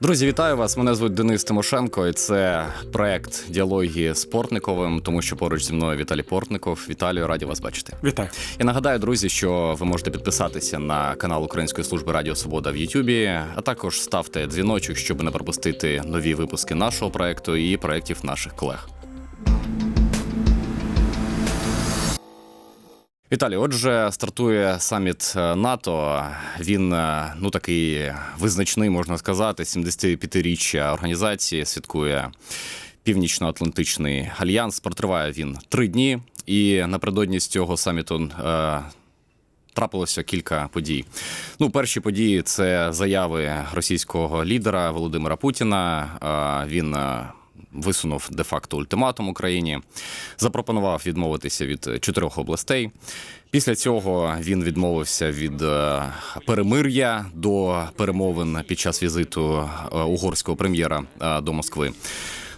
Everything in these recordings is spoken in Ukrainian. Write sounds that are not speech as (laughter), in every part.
Друзі, вітаю вас! Мене звуть Денис Тимошенко, і це проект діалоги з Портниковим, тому що поруч зі мною Віталій Портников. Віталію, раді вас бачити. Вітаю. І нагадаю, друзі, що ви можете підписатися на канал Української служби Радіо Свобода в Ютубі, а також ставте дзвіночок, щоб не пропустити нові випуски нашого проекту і проєктів наших колег. Віталій, отже, стартує саміт е, НАТО. Він е, ну такий визначний, можна сказати. 75-річчя організації святкує Північно-Атлантичний альянс. Протриває він три дні, і напередодні з цього саміту. Е, Трапилося кілька подій. Ну, перші події це заяви російського лідера Володимира Путіна. Е, Він висунув де-факто ультиматум Україні, запропонував відмовитися від чотирьох областей. Після цього він відмовився від е, перемир'я до перемовин під час візиту е, угорського прем'єра е, до Москви.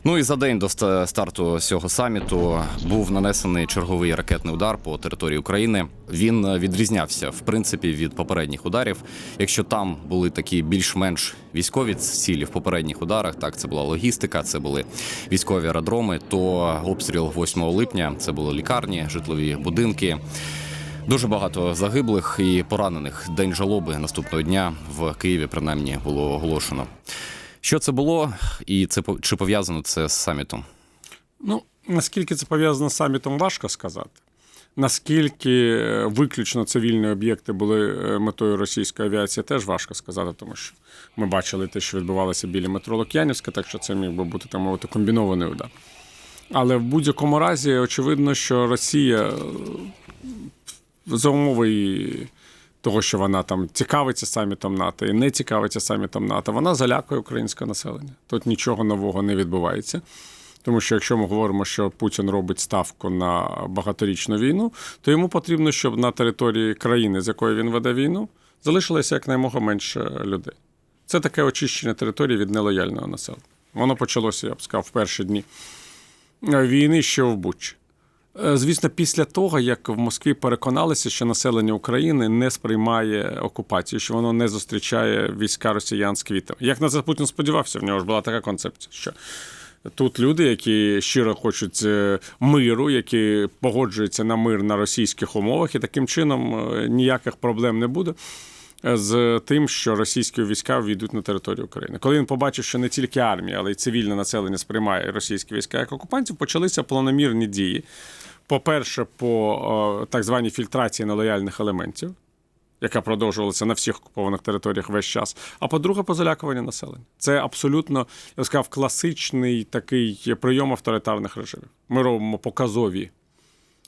Ну і за день до старту цього саміту був нанесений черговий ракетний удар по території України. Він е, відрізнявся в принципі від попередніх ударів. Якщо там були такі більш-менш військові цілі в попередніх ударах, так це була логістика, це були військові аеродроми. То обстріл 8 липня це були лікарні, житлові будинки. Дуже багато загиблих і поранених. День жалоби наступного дня в Києві принаймні було оголошено. Що це було, і це чи пов'язано це з самітом? Ну, наскільки це пов'язано з самітом, важко сказати. Наскільки е, виключно цивільні об'єкти були е, метою російської авіації, теж важко сказати, тому що ми бачили те, що відбувалося біля метро Лук'янівська, так що це міг би бути там мовити комбінований удар. Але в будь-якому разі очевидно, що Росія е, за умови того, що вона там цікавиться самітом НАТО і не цікавиться самітом НАТО, вона залякує українське населення. Тут нічого нового не відбувається. Тому що якщо ми говоримо, що Путін робить ставку на багаторічну війну, то йому потрібно, щоб на території країни, з якої він веде війну, залишилося якнаймога менше людей. Це таке очищення території від нелояльного населення. Воно почалося, я б сказав, в перші дні війни ще в Бучі. Е, Звісно, після того, як в Москві переконалися, що населення України не сприймає окупацію, що воно не зустрічає війська росіян з квітами. Як на це Путін сподівався, в нього ж була така концепція, що тут люди, які щиро хочуть е, миру, які погоджуються на мир на російських умовах, і таким чином е, ніяких проблем не буде. З тим, що російські війська війдуть на територію України, коли він побачив, що не тільки армія, але й цивільне населення сприймає російські війська як окупантів, почалися планомірні дії. По-перше, по так званій фільтрації нелояльних елементів, яка продовжувалася на всіх окупованих територіях весь час. А по-друге, по залякуванню населення. Це абсолютно, я б сказав, класичний такий прийом авторитарних режимів. Ми робимо показові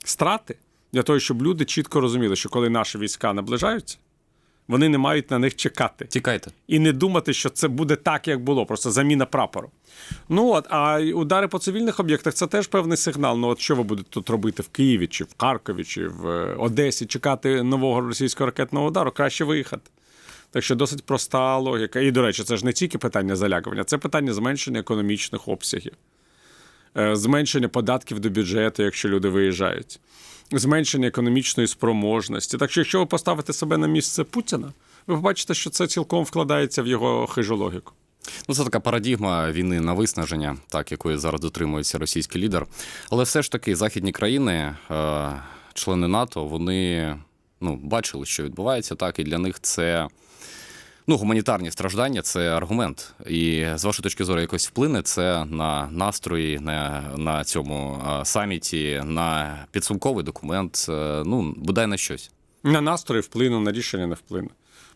страти для того, щоб люди чітко розуміли, що коли наші війська наближаються, вони не мають на них чекати Тікайте. і не думати, що це буде так, як було, просто заміна прапору. Ну от, а удари по цивільних об'єктах це теж певний сигнал. Ну от що ви будете тут робити в Києві, чи в Харкові, чи в е, Одесі, чекати нового російського ракетного удару, краще виїхати. Так що досить проста логіка. І, до речі, це ж не тільки питання залякування, це питання зменшення економічних обсягів, зменшення податків до бюджету, якщо люди виїжджають, зменшення економічної спроможності. Так що, якщо ви поставите себе на місце Путіна, ви побачите, що це цілком вкладається в його хижу логіку. Ну, це така парадігма війни на виснаження, так якої зараз дотримується російський лідер. Але все ж таки західні країни, е, члени НАТО, вони ну, бачили, що відбувається, так, і для них це. Ну, гуманітарні страждання це аргумент. І з вашої точки зору якось вплине це на настрої, на, на цьому саміті, на підсумковий документ, е, ну, бодай на щось. На настрої вплине, на рішення не вплине.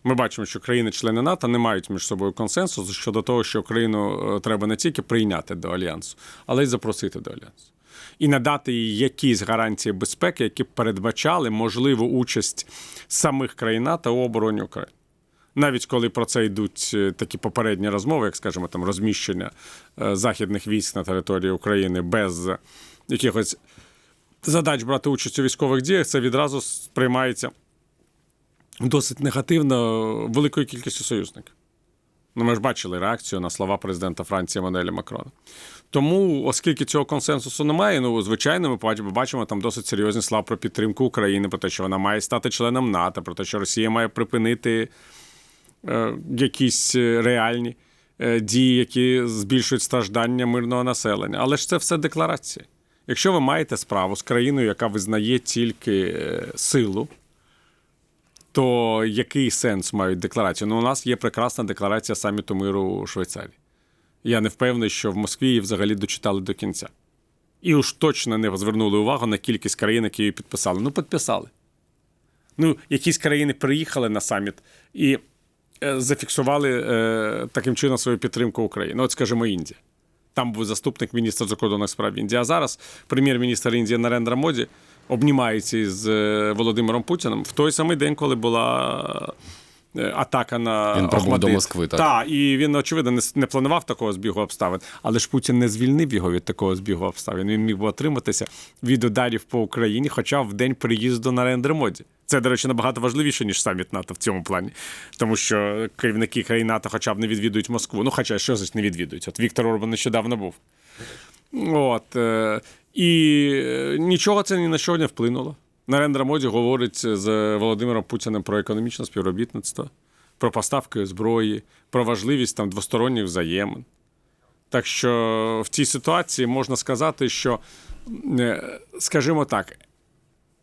Ми бачимо, що країни-члени НАТО не мають між собою консенсусу щодо того, що Україну е, треба не тільки прийняти до альянсу, але й запросити до альянсу. І надати їй якісь гарантії безпеки, які б передбачали можливу участь самих країн НАТО у обороні України. Навіть коли про це йдуть е, такі попередні розмови, як скажімо, там розміщення е, західних військ на території України без якихось задач брати участь у військових діях, це відразу сприймається досить негативно великою кількістю союзників. Ну, ми ж бачили реакцію на слова президента Франції Мануеля Макрона. Тому, оскільки цього консенсусу немає, ну звичайно, ми бач- бачимо там досить серйозні слова про підтримку України, про те, що вона має стати членом НАТО, про те, що Росія має припинити якісь е, реальні е, дії, які збільшують страждання мирного населення. Але ж це все декларації. Якщо ви маєте справу з країною, яка визнає тільки е, силу, то який сенс мають декларації? Ну, у нас є прекрасна декларація саміту миру у Швейцарії. Я не впевнений, що в Москві її взагалі дочитали до кінця. І уж точно не звернули увагу на кількість країн, які її підписали. Ну, підписали. Ну, якісь країни приїхали на саміт і е, зафіксували е, таким чином свою підтримку України. От, скажімо, Індія. Там був заступник міністра закордонних справ Індії. А зараз прем'єр-міністр Індії Нарендра Моді обнімається із е, Володимиром Путіним в той самий день, коли була е, атака на Він прибув до Москви, так? Так, і він, очевидно, не, не планував такого збігу обставин. Але ж Путін не звільнив його від такого збігу обставин. Він міг би отриматися від ударів по Україні, хоча в день приїзду на Нарендри Моді. Це, до речі, набагато важливіше, ніж саміт НАТО в цьому плані. Тому що керівники країн НАТО хоча б не відвідують Москву. Ну, хоча що значить не відвідують. От Віктор Орбан нещодавно був. От, е, і е, нічого це ні на що не вплинуло. Нарендра Моді говорить з Володимиром Путіним про економічне співробітництво, про поставки зброї, про важливість там двосторонніх взаємин. Так що в цій ситуації можна сказати, що, е, скажімо так,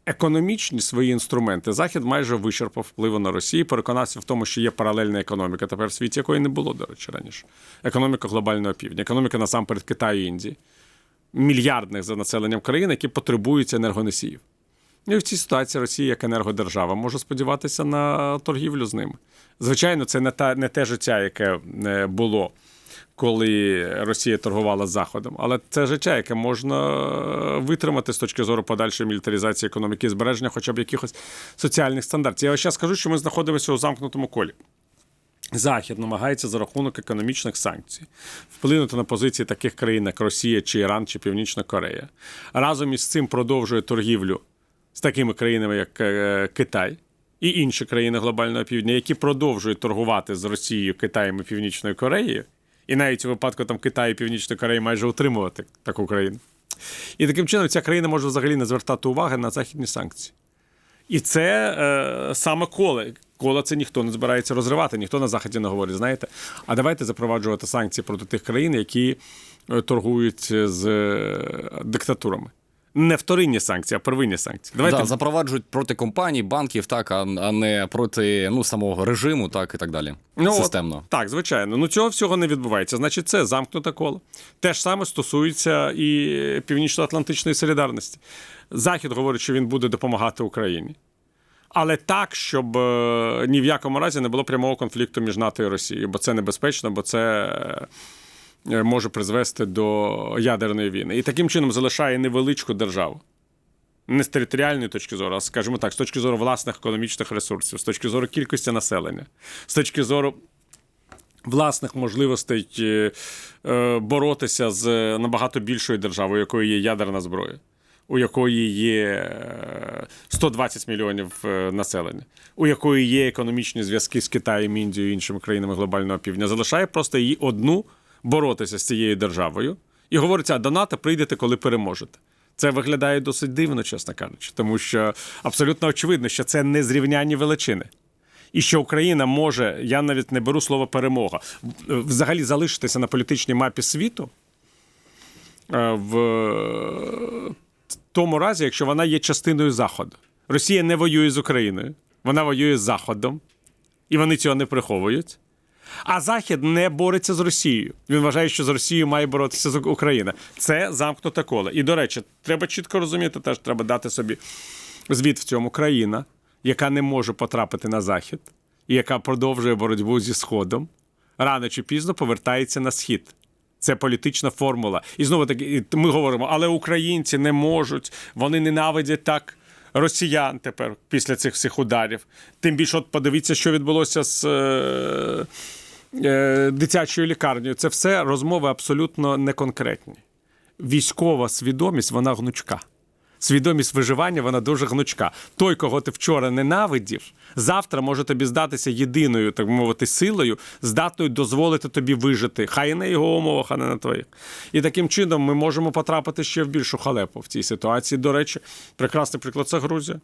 економічні свої інструменти Захід майже вичерпав впливу на Росію, переконався в тому, що є паралельна економіка тепер в світі, якої не було, до речі, раніше. Економіка глобального півдня, економіка насамперед Китаю і Індії, мільярдних за населенням країн, які потребують енергоносіїв. І в цій ситуації Росія як енергодержава може сподіватися на торгівлю з ними. Звичайно, це не, та, не те життя, яке е, було, коли Росія торгувала з Заходом, але це життя, яке можна е, витримати з точки зору подальшої мілітаризації економіки збереження хоча б якихось соціальних стандартів. Я зараз скажу, що ми знаходимося у замкнутому колі. Захід намагається за рахунок економічних санкцій вплинути на позиції таких країн, як Росія, чи Іран, чи Північна Корея. Разом із цим продовжує торгівлю з такими країнами, як е, Китай і інші країни глобального півдня, які продовжують торгувати з Росією, Китаєм і Північною Кореєю, і навіть у випадку там Китаю і Північної Кореї майже утримувати таку країну. І таким чином ця країна може взагалі не звертати уваги на західні санкції. І це е, саме коле. Коло це ніхто не збирається розривати, ніхто на заході не говорить. Знаєте, а давайте запроваджувати санкції проти тих країн, які е, торгують з е, диктатурами. Не вторинні санкції, а первинні санкції. Давайте Да, запроваджують проти компаній, банків, так, а, а не проти ну, самого режиму, так і так далі. Ну, от, Системно. так, звичайно. Ну цього всього не відбувається. Значить, це замкнуте коло. Те ж саме стосується і Північно-Атлантичної солідарності. Захід говорить, що він буде допомагати Україні. Але так, щоб е, ні в якому разі не було прямого конфлікту між НАТО і Росією, бо це небезпечно, бо це е, може призвести до ядерної війни. І таким чином залишає невеличку державу. Не з територіальної точки зору, а скажімо так, з точки зору власних економічних ресурсів, з точки зору кількості населення, з точки зору власних можливостей е, е, боротися з набагато більшою державою, у якої є ядерна зброя, у якої є е, 120 мільйонів е, населення, у якої є економічні зв'язки з Китаєм, Індією і іншими країнами глобального півдня, залишає просто її одну боротися з цією державою і говориться, а до НАТО прийдете, коли переможете. Це виглядає досить дивно, чесно кажучи, тому що абсолютно очевидно, що це не зрівнянні величини. І що Україна може, я навіть не беру слово перемога, взагалі залишитися на політичній мапі світу е, в тому разі, якщо вона є частиною Заходу. Росія не воює з Україною, вона воює з Заходом, і вони цього не приховують. А Захід не бореться з Росією. Він вважає, що з Росією має боротися з Україна. Це замкнуте коло. І, до речі, треба чітко розуміти, теж треба дати собі звіт в цьому країна, яка не може потрапити на Захід, і яка продовжує боротьбу зі Сходом, рано чи пізно повертається на схід. Це політична формула. І знову таки, ми говоримо, але українці не можуть, вони ненавидять так росіян тепер після цих всіх ударів. Тим більше, от подивіться, що відбулося з е, дитячою лікарнею. Це все розмови абсолютно неконкретні. Військова свідомість, вона гнучка. Свідомість виживання, вона дуже гнучка. Той, кого ти вчора ненавидів, завтра може тобі здатися єдиною, так мовити, силою, здатною дозволити тобі вижити. Хай і на його умовах, а не на твоїх. І таким чином ми можемо потрапити ще в більшу халепу в цій ситуації. До речі, прекрасний приклад це Грузія.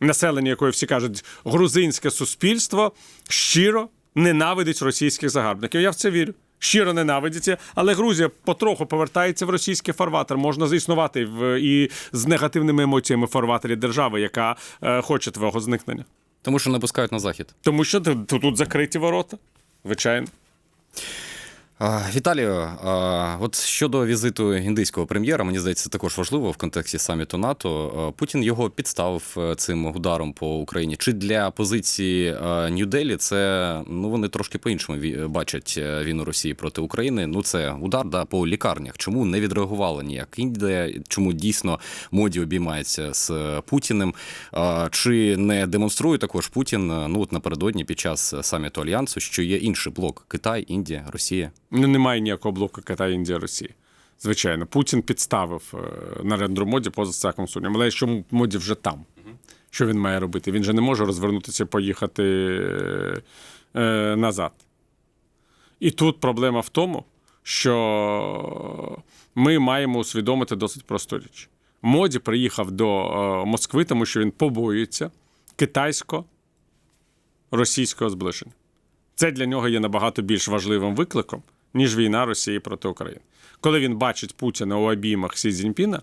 Населення, якої всі кажуть, грузинське суспільство щиро ненавидить російських загарбників. Я в це вірю. Щиро ненавидиться, але Грузія потроху повертається в російський фарватер. Можна заіснувати в і з негативними емоціями в фарватері держави, яка е, хоче твого зникнення. Тому що не пускають на захід. Тому що тут, тут закриті ворота. Звичайно. Віталію, от щодо візиту індійського прем'єра, мені здається, також важливо в контексті саміту НАТО. Путін його підставив е, цим ударом по Україні. Чи для позиції Нью-Делі це ну вони трошки по-іншому бачать е, війну Росії проти України? Ну це удар да, по лікарнях. Чому не відреагувала ніяк Індія? Чому дійсно моді обіймається з Путіним? Чи не демонструє також Путін е, ну от напередодні під час саміту альянсу, що є інший блок Китай, Індія, Росія? Ну, немає ніякого блоку Китай, Індія, Росія. Звичайно, Путін підставив е, Нарендру Моді поза всяким сумнівом. Але що Моді вже там? Що він має робити? Він же не може розвернутися і поїхати е, е, назад. І тут проблема в тому, що ми маємо усвідомити досить просту річ. Моді приїхав до е, Москви, тому що він побоюється китайсько-російського зближення. Це для нього є набагато більш важливим викликом, ніж війна Росії проти України. Коли він бачить Путіна у обіймах Сі Цзіньпіна,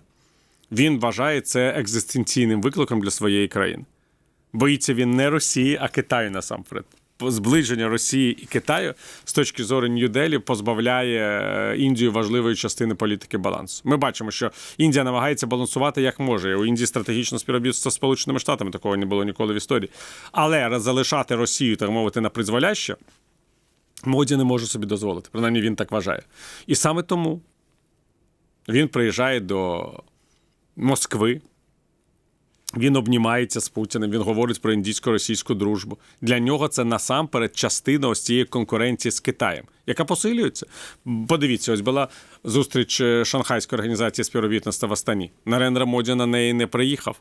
він вважає це екзистенційним викликом для своєї країни. Боїться він не Росії, а Китаю насамперед. Зближення Росії і Китаю з точки зору Нью-Делі позбавляє е, Індію важливої частини політики балансу. Ми бачимо, що Індія намагається балансувати як може. У Індії стратегічне співробітництво з Сполученими Штатами такого не було ніколи в історії. Але залишати Росію, так мовити, на призволяще Моді не може собі дозволити. Принаймні він так вважає. І саме тому він приїжджає до Москви. Він обнімається з Путіним, він говорить про індійсько-російську дружбу. Для нього це насамперед частина ось цієї конкуренції з Китаєм, яка посилюється. Подивіться, ось була зустріч е, Шанхайської організації співробітництва в Астані. Нарендра Моді на неї не приїхав,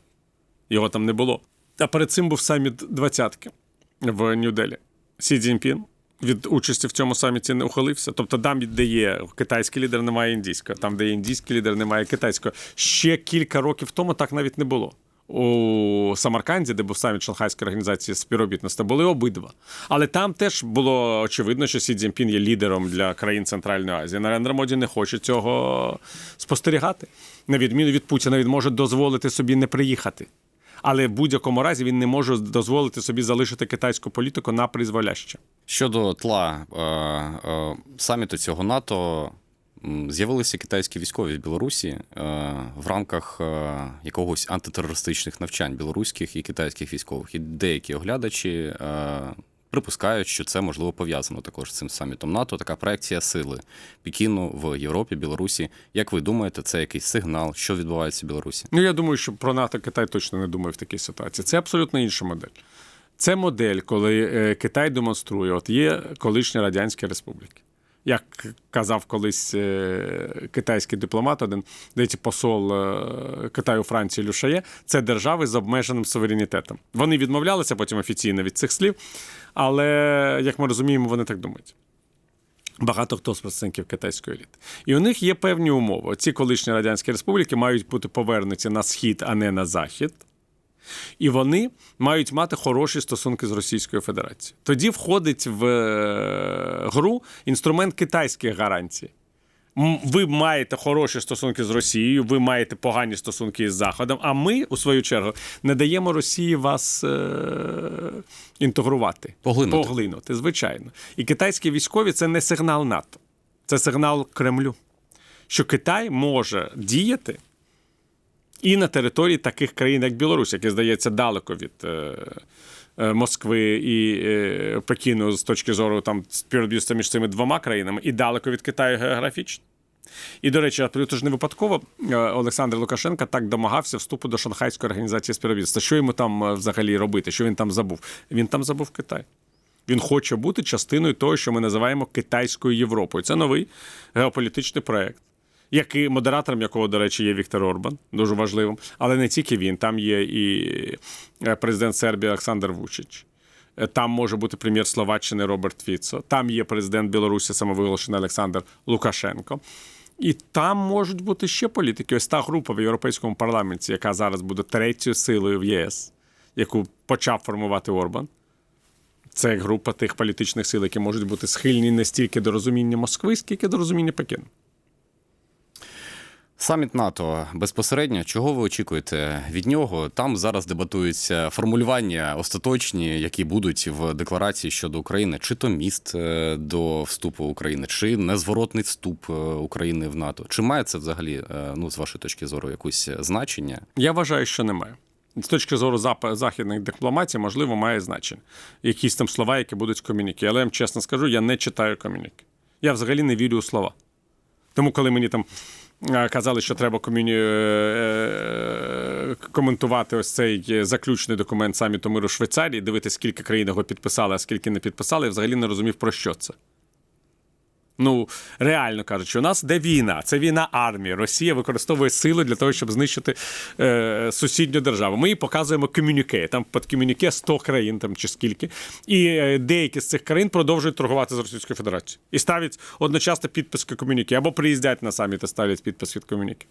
його там не було. А перед цим був саміт двадцятки в Нью-Делі. Сі Цзіньпін від участі в цьому саміті не ухилився. Тобто, там, де є китайський лідер, немає індійського. Там, де є індійський лідер, немає китайського. Ще кілька років тому так навіть не було. У Самарканді, де був саміт Шанхайської організації співробітництва, були обидва. Але там теж було очевидно, що Сі Цзіньпін є лідером для країн Центральної Азії. Нарендра Моді не хоче цього спостерігати. На відміну від Путіна, він може дозволити собі не приїхати. Але в будь-якому разі він не може дозволити собі залишити китайську політику на призволяще. Щодо тла е, е, саміту цього НАТО з'явилися китайські військові в Білорусі е, в рамках е, якогось антитерористичних навчань білоруських і китайських військових. І деякі оглядачі е, припускають, що це можливо пов'язано також з цим самітом НАТО. Така проекція сили Пекіну в Європі, Білорусі. Як ви думаєте, це якийсь сигнал, що відбувається в Білорусі? Ну я думаю, що про НАТО Китай точно не думає в такій ситуації. Це абсолютно інша модель. Це модель, коли е, Китай демонструє, от є колишні радянські республіки. Як казав колись е, китайський дипломат, один здається, посол е, Китаю Франції Люшає, це держави з обмеженим суверенітетом. Вони відмовлялися потім офіційно від цих слів, але як ми розуміємо, вони так думають. Багато хто з представників китайської еліти. І у них є певні умови. Ці колишні радянські республіки мають бути повернуті на схід, а не на захід. І вони мають мати хороші стосунки з Російською Федерацією. Тоді входить в е, гру інструмент китайських гарантій. Ви маєте хороші стосунки з Росією, ви маєте погані стосунки з Заходом, а ми, у свою чергу, не даємо Росії вас е- інтегрувати. Поглинути. Поглинути, звичайно. І китайські військові це не сигнал НАТО, це сигнал Кремлю, що Китай може діяти і на території таких країн, як Білорусь, яке здається далеко від е, Москви і е, Пекіну з точки зору там співробітництва між цими двома країнами, і далеко від Китаю географічно. І, до речі, абсолютно ж не випадково е, Олександр Лукашенко так домагався вступу до Шанхайської організації співробітництва. Що йому там е, взагалі робити? Що він там забув? Він там забув Китай. Він хоче бути частиною того, що ми називаємо Китайською Європою. Це новий геополітичний проєкт, який модератором якого, до речі, є Віктор Орбан, дуже важливим. Але не тільки він, там є і е, президент Сербії Олександр Вучич. Е, Там може бути прем'єр Словаччини Роберт Фіцо. Там є президент Білорусі самовиголошений Олександр Лукашенко. І там можуть бути ще політики. Ось та група в Європейському парламенті, яка зараз буде третьою силою в ЄС, яку почав формувати Орбан. Це група тих політичних сил, які можуть бути схильні не стільки до розуміння Москви, скільки до розуміння Пекіну. Саміт НАТО безпосередньо. Чого ви очікуєте від нього? Там зараз дебатуються формулювання остаточні, які будуть в декларації щодо України, чи то міст е, до вступу України, чи незворотний вступ е, України в НАТО. Чи має це взагалі, е, ну з вашої точки зору, якусь значення? Я вважаю, що немає. З точки зору західних дипломатій, можливо, має значення. Якісь там слова, які будуть в. Але я вам чесно скажу, я не читаю комюніки. Я взагалі не вірю у слова. Тому, коли мені там казали, що треба комюні... е, е, коментувати ось цей заключний документ саміту миру Швейцарії, дивитися, скільки країн його підписали, а скільки не підписали, я взагалі не розумів, про що це. Ну, реально кажучи, у нас де війна, це війна армії. Росія використовує сили для того, щоб знищити е, сусідню державу. Ми їй показуємо комюніке. Там під комюніке 100 країн там чи скільки. І е, деякі з цих країн продовжують торгувати з Російською Федерацією. І ставлять одночасно підпис к комюніке, або приїздять на саміт і ставлять підпис від комюніке.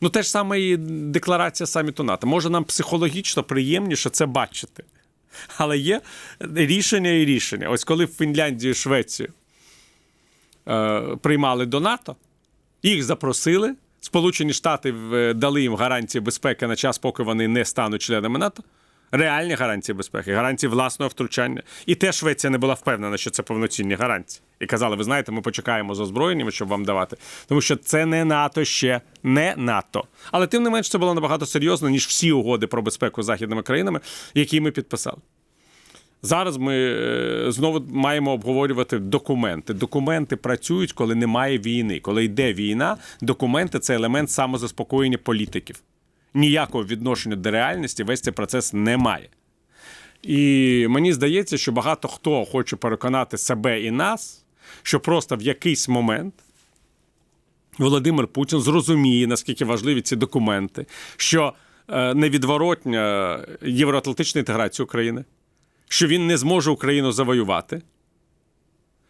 Ну, те ж саме і декларація саміту НАТО. Може, нам психологічно приємніше це бачити. Але є рішення і рішення. Ось коли в Фінляндію Швецію приймали до НАТО, їх запросили. Сполучені Штати дали їм гарантії безпеки на час, поки вони не стануть членами НАТО. Реальні гарантії безпеки, гарантії власного втручання. І те Швеція не була впевнена, що це повноцінні гарантії. І казали, ви знаєте, ми почекаємо з озброєннями, щоб вам давати. Тому що це не НАТО ще не НАТО. Але тим не менш це було набагато серйозно, ніж всі угоди про безпеку з західними країнами, які ми підписали. Зараз ми е, знову маємо обговорювати документи. Документи працюють, коли немає війни. Коли йде війна, документи це елемент самозаспокоєння політиків. Ніякого відношення до реальності весь цей процес не має. І мені здається, що багато хто хоче переконати себе і нас, що просто в якийсь момент Володимир Путін зрозуміє, наскільки важливі ці документи, що е, невідворотня євроатлантична інтеграція України, що він не зможе Україну завоювати.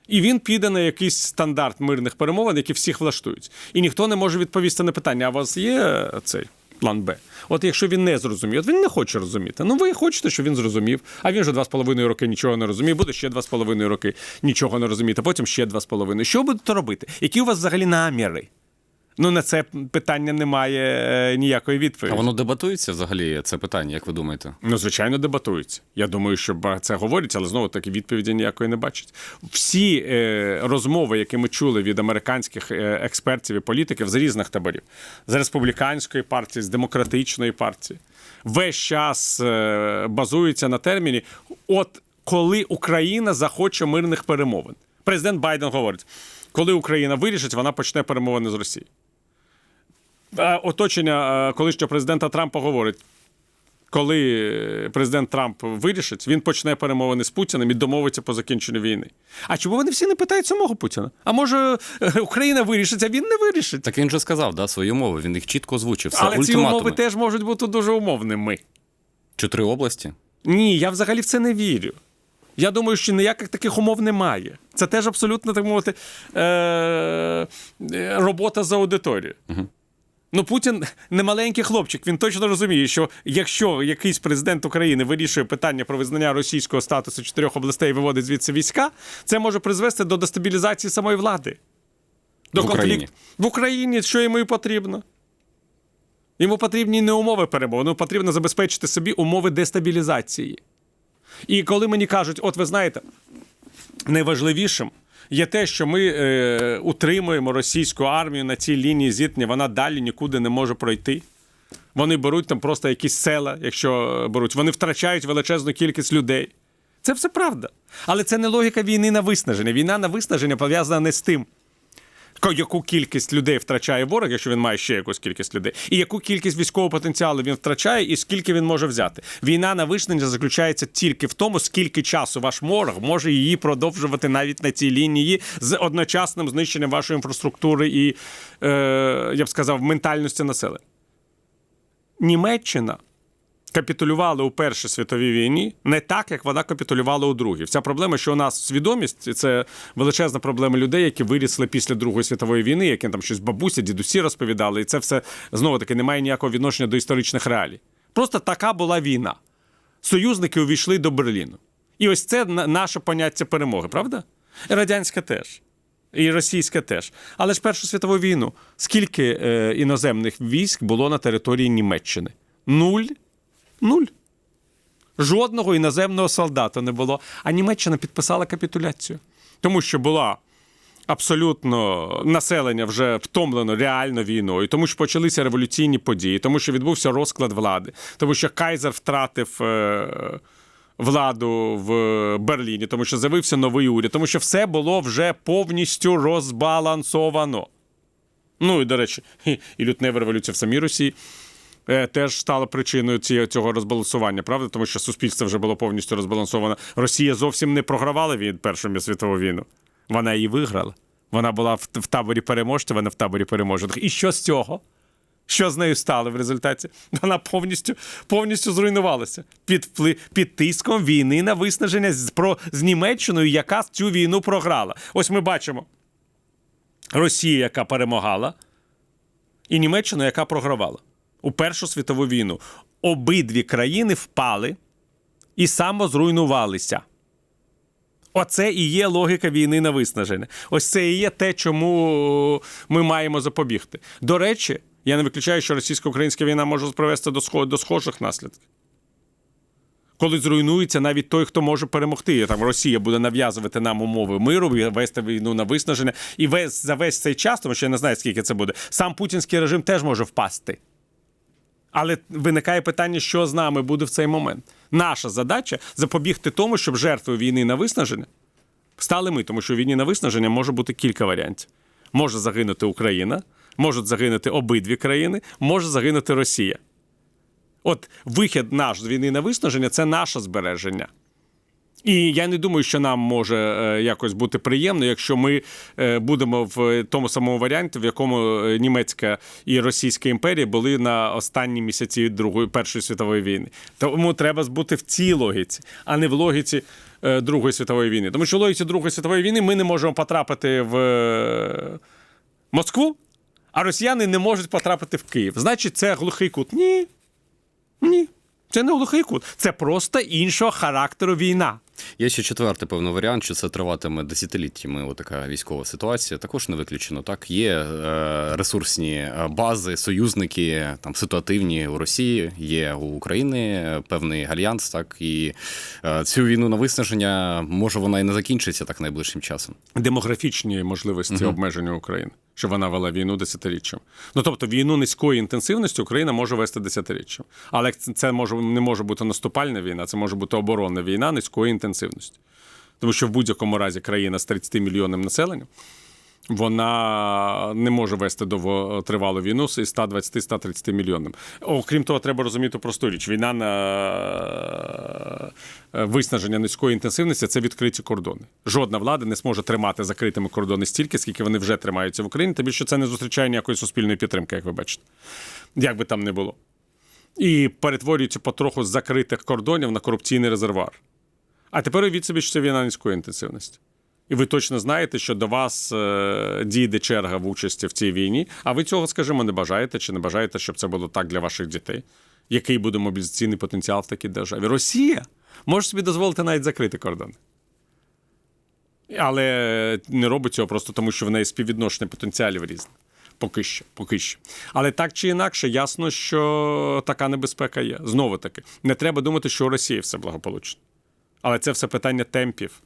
І він піде на якийсь стандарт мирних перемовин, які всіх влаштують. І ніхто не може відповісти на питання: а у вас є цей план Б? От якщо він не зрозуміє, от він не хоче розуміти. Ну ви хочете, щоб він зрозумів. А він вже два з половиною роки нічого не розуміє, буде ще два з половиною роки нічого не розуміти, потім ще два з половиною. Що будете робити? Які у вас взагалі наміри? Ну на це питання немає е, ніякої А воно дебатується взагалі це питання, як ви думаєте? Ну, звичайно, дебатуються. Я думаю, що це говорять, але знову таки відповіді ніякої не бачать. Всі е, розмови, які ми чули від американських е, експертів і політиків з різних таборів, з республіканської партії, з демократичної партії, весь час е, базуються на терміні: от коли Україна захоче мирних перемовин. Президент Байден говорить: коли Україна вирішить, вона почне перемовини з Росією. Е, Оточення е, колишнього президента Трампа говорить: коли президент Трамп вирішить, він почне перемовини з Путіним і домовиться по закінченню війни. А чому вони всі не питають самого Путіна? А може е, Україна вирішить, а він не вирішить? Так він же сказав, да, свої умови. Він їх чітко озвучив. Це Але ці умови теж можуть бути дуже умовними. Чотири області. Ні, я взагалі в це не вірю. Я думаю, що ніяких таких умов немає. Це теж абсолютно так мовити е- е, робота за аудиторію. Ну, Путін не маленький хлопчик. Він точно розуміє, що якщо якийсь президент України вирішує питання про визнання російського статусу чотирьох областей і виводить звідси війська, це може призвести до дестабілізації самої влади. До В Україні. конфлікту в Україні, що йому і потрібно. Йому потрібні не умови перемовин, йому потрібно забезпечити собі умови дестабілізації. І коли мені кажуть, от ви знаєте, найважливішим є те, що ми е, утримуємо російську армію на цій лінії зіткнення, вона далі нікуди не може пройти. Вони беруть там просто якісь села, якщо е, беруть, вони втрачають величезну кількість людей. Це все правда. Але це не логіка війни на виснаження. Війна на виснаження пов'язана не з тим, яку кількість людей втрачає ворог, якщо він має ще якусь кількість людей, і яку кількість військового потенціалу він втрачає, і скільки він може взяти. Війна на виснаження заключається тільки в тому, скільки часу ваш ворог може її продовжувати навіть на цій лінії з одночасним знищенням вашої інфраструктури і, е, я б сказав, ментальності населення. Німеччина капітулювали у Першій світовій війні не так, як вона капітулювала у Другій. Вся проблема, що у нас свідомість, і це величезна проблема людей, які вирісли після Другої світової війни, яким там щось бабуся, дідусі розповідали, і це все знову таки не має ніякого відношення до історичних реалій. Просто така була війна. Союзники увійшли до Берліну. І ось це наше поняття перемоги, правда? І радянська теж. І російська теж. Але ж Першу світову війну скільки е, іноземних військ було на території Німеччини? Нуль. Нуль. Жодного іноземного солдата не було. А Німеччина підписала капітуляцію. Тому що була абсолютно населення вже втомлено реально війною, тому що почалися революційні події, тому що відбувся розклад влади, тому що Кайзер втратив. Е- Владу в Берліні, тому що з'явився новий уряд, тому що все було вже повністю розбалансовано. Ну і до речі, (laughs) і лютнева революція в самій Росії е, теж стала причиною цього розбалансування, правда? Тому що суспільство вже було повністю розбалансовано. Росія зовсім не програвала від Першу світову війну. Вона її виграла. Вона була в, таборі переможців, а не в таборі переможених. І що з цього? Що з нею стало в результаті? Вона повністю, повністю зруйнувалася під, впли- під тиском війни на виснаження з, про, з Німеччиною, яка цю війну програла. Ось ми бачимо Росія, яка перемагала, і Німеччина, яка програвала у Першу світову війну. Обидві країни впали і самозруйнувалися. Оце і є логіка війни на виснаження. Ось це і є те, чому ми маємо запобігти. До речі, я не виключаю, що російсько-українська війна може привести до, схо- до схожих наслідків. Коли зруйнується навіть той, хто може перемогти. Там Росія буде нав'язувати нам умови миру, вести війну на виснаження. І весь за весь цей час, тому що я не знаю, скільки це буде, сам путінський режим теж може впасти. Але виникає питання, що з нами буде в цей момент. Наша задача запобігти тому, щоб жертвою війни на виснаження стали ми, тому що війні на виснаження може бути кілька варіантів. Може загинути Україна, можуть загинути обидві країни, може загинути Росія. От вихід наш з війни на виснаження це наше збереження. І я не думаю, що нам може е, якось бути приємно, якщо ми е, будемо в тому самому варіанті, в якому е, німецька і російська імперія були на останні місяці Другої Першої світової війни. Тому треба бути в цій логіці, а не в логіці Другої світової війни. Тому що логіці Другої світової війни ми не можемо потрапити в Москву, а росіяни не можуть потрапити в Київ. Значить, це глухий кут. Ні. Ні. Це не глухий кут. Це просто іншого характеру війна. Є ще четвертий певний варіант, що це триватиме десятиліттями. Отака військова ситуація. Також не виключено. Так, є е, ресурсні е, бази, союзники там ситуативні у Росії, є у України е, певний альянс. Так і цю війну на виснаження може вона і не закінчиться так найближчим часом. демографічні можливості обмеження України, що вона вела війну десятиріччям. Ну тобто війну низької інтенсивності Україна може вести десятиріччям. Але це може не може бути наступальна війна, це може бути оборонна війна низької інтенсивності. Тому що в будь-якому разі країна з 30 мільйонним населенням. Вона не може вести довготривалу війну з 120-130 мільйонним. Окрім того, треба розуміти просту річ: війна на е, виснаження низької інтенсивності це відкриті кордони. Жодна влада не зможе тримати закритими кордони стільки, скільки вони вже тримаються в Україні, тим більше це не зустрічає ніякої суспільної підтримки, як ви бачите. Як би там не було. І перетворюється потроху з закритих кордонів на корупційний резервуар. А тепер уявіть собі, що це війна низької інтенсивності. І ви точно знаєте, що до вас е, дійде черга в участі в цій війні. А ви цього, скажімо, не бажаєте чи не бажаєте, щоб це було так для ваших дітей? Який буде мобілізаційний потенціал в такій державі? Росія може собі дозволити навіть закрити кордон. Але не робить цього просто тому, що в неї співвідношення потенціалів різне. Поки що, поки що. Але так чи інакше, ясно, що така небезпека є. Знову таки, не треба думати, що у Росії все благополучно. Але це все питання темпів.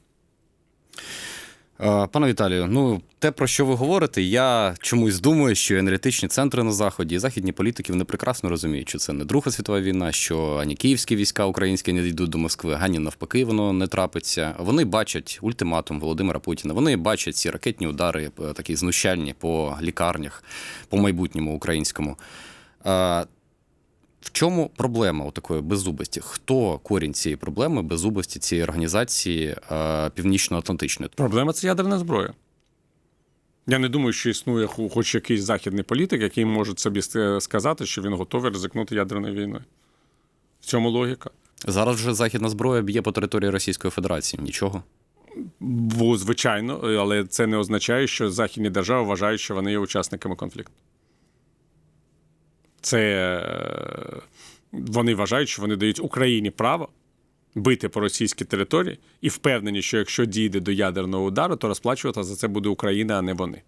Е, Пане Віталію, ну те, про що ви говорите, я чомусь думаю, що енергетичні центри на заході і західні політики вони прекрасно розуміють, що це не Друга світова війна, що ані київські війська українські не дійдуть до Москви, ані навпаки, воно не трапиться. Вони бачать ультиматум Володимира Путіна. Вони бачать ці ракетні удари, е, такі знущальні по лікарнях, по майбутньому українському. В чому проблема у такої беззубості? Хто корінь цієї проблеми беззубості цієї організації е, Північно-Атлантичної? Проблема це ядерна зброя. Я не думаю, що існує хоч якийсь західний політик, який може собі сказати, що він готовий ризикнути ядерною війною. В цьому логіка. Зараз вже західна зброя б'є по території Російської Федерації. Нічого. Бо, звичайно, але це не означає, що західні держави вважають, що вони є учасниками конфлікту. Це е, вони вважають, що вони дають Україні право бити по російській території і впевнені, що якщо дійде до ядерного удару, то розплачувати за це буде Україна, а не вони.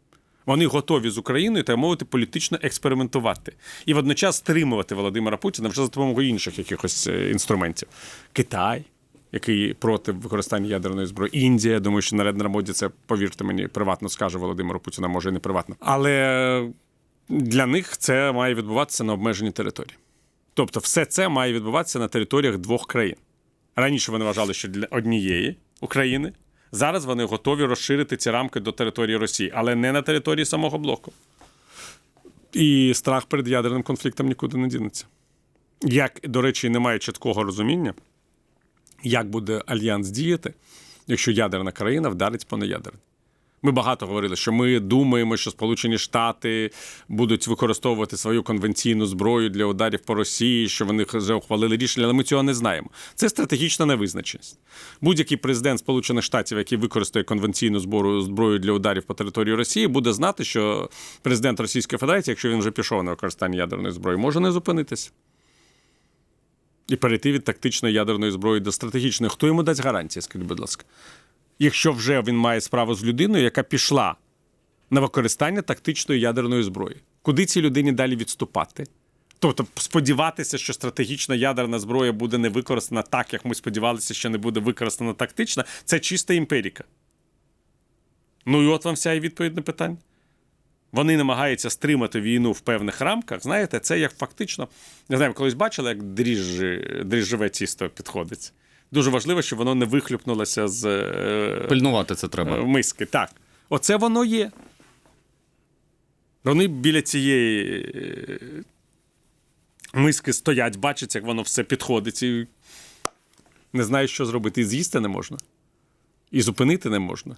Вони готові з Україною та мовити політично експериментувати і водночас стримувати Володимира Путіна вже за допомогою інших якихось е, інструментів. Китай, який проти використання ядерної зброї, Індія. Думаю, що на моді це, повірте мені, приватно скаже Володимиру Путіна, може і не приватно. Але для них це має відбуватися на обмеженій території. Тобто, все це має відбуватися на територіях двох країн. Раніше вони вважали, що для однієї України. Зараз вони готові розширити ці рамки до території Росії, але не на території самого блоку. І страх перед ядерним конфліктом нікуди не дінеться. Як, до речі, немає чіткого розуміння, як буде альянс діяти, якщо ядерна країна вдарить по неядерній. Ми багато говорили, що ми думаємо, що Сполучені Штати будуть використовувати свою конвенційну зброю для ударів по Росії, що вони вже ухвалили рішення, але ми цього не знаємо. Це стратегічна невизначеність. Будь-який президент Сполучених Штатів, який використає конвенційну зброю для ударів по території Росії, буде знати, що президент Російської Федерації, якщо він вже пішов на використання ядерної зброї, може не зупинитися. І перейти від тактичної ядерної зброї до стратегічної. Хто йому дасть гарантії, скажіть, будь ласка? Якщо вже він має справу з людиною, яка пішла на використання тактичної ядерної зброї. Куди цій людині далі відступати? Тобто сподіватися, що стратегічна ядерна зброя буде не використана так, як ми сподівалися, що не буде використана тактична, це чиста імперіка. Ну і от вам вся і відповідь на питання. Вони намагаються стримати війну в певних рамках. Знаєте, це як фактично, не знаю, колись бачили, як дріжджі, дріжджове тісто підходить. Дуже важливо, щоб воно не вихлюпнулося з е, Пильнувати це треба. е, миски. Так. Оце воно є. Вони біля цієї е, миски стоять, бачать, як воно все підходить, і не знають, що зробити. І з'їсти не можна, і зупинити не можна,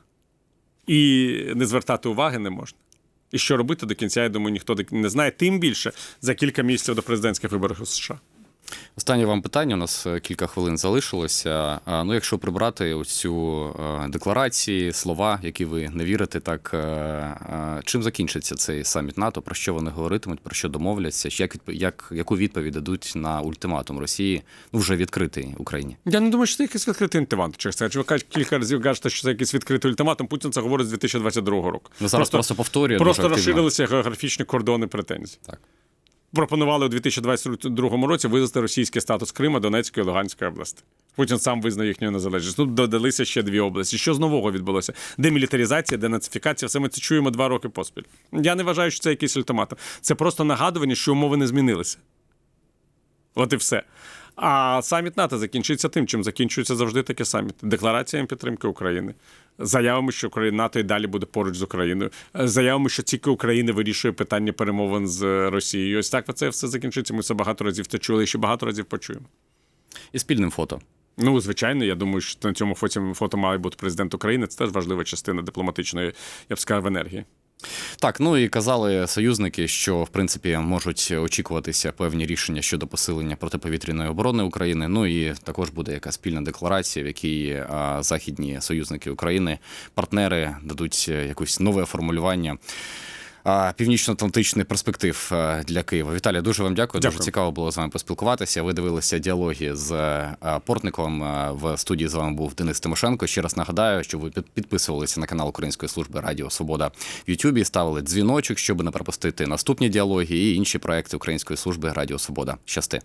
і не звертати уваги не можна. І що робити до кінця, я думаю, ніхто не знає, тим більше за кілька місяців до президентських виборів у США. Останнє вам питання. У нас е, кілька хвилин залишилося. Ну, якщо прибрати оцю е, декларації, слова, які ви не вірите, так е, чим закінчиться цей саміт НАТО? Про що вони говоритимуть, про що домовляться? Як як яку відповідь дадуть на ультиматум Росії, ну вже відкритий Україні? Я не думаю, що це якийсь відкритий ультиматум. Адже ви кажете, кілька разів кажете, що це якийсь відкритий ультиматум. Путін це говорить з 2022 року. Ну зараз просто, повторює просто розширилися географічні кордони претензій. Так. Пропонували у 2022 році визнати російський статус Крима, Донецької і Луганської області. Путін сам визнав їхню незалежність. Тут додалися ще дві області. Що з нового відбулося? Демілітаризація, денацифікація. Все ми це чуємо два роки поспіль. Я не вважаю, що це якийсь ультиматум. Це просто нагадування, що умови не змінилися. От і все. А саміт НАТО закінчиться тим, чим закінчується завжди такі саміти. Деклараціями підтримки України, заявами, що Україна НАТО і далі буде поруч з Україною, е, заявами, що тільки Україна вирішує питання перемовин з Росією. Ось так це все закінчиться. Ми це багато разів це чули і ще багато разів почуємо. І спільним фото. Ну, звичайно, я думаю, що на цьому фото, фото має бути президент України. Це теж важлива частина дипломатичної, я б сказав, енергії. Так, ну і казали союзники, що в принципі можуть очікуватися певні рішення щодо посилення протиповітряної оборони України. Ну і також буде якась спільна декларація, в якій західні союзники України, партнери дадуть якесь якусь нове формулювання. А, Північно-Атлантичних перспектив е, для Києва. Віталій, дуже вам дякую. Дякую. Дуже цікаво було з вами поспілкуватися. Ви дивилися діалоги з е, Портником. Е, В студії з вами був Денис Тимошенко. Ще раз нагадаю, що ви підписувалися на канал Української служби Радіо Свобода в Ютубі, ставили дзвіночок, щоб не пропустити наступні діалоги і інші проекти Української служби Радіо Свобода. Щасти.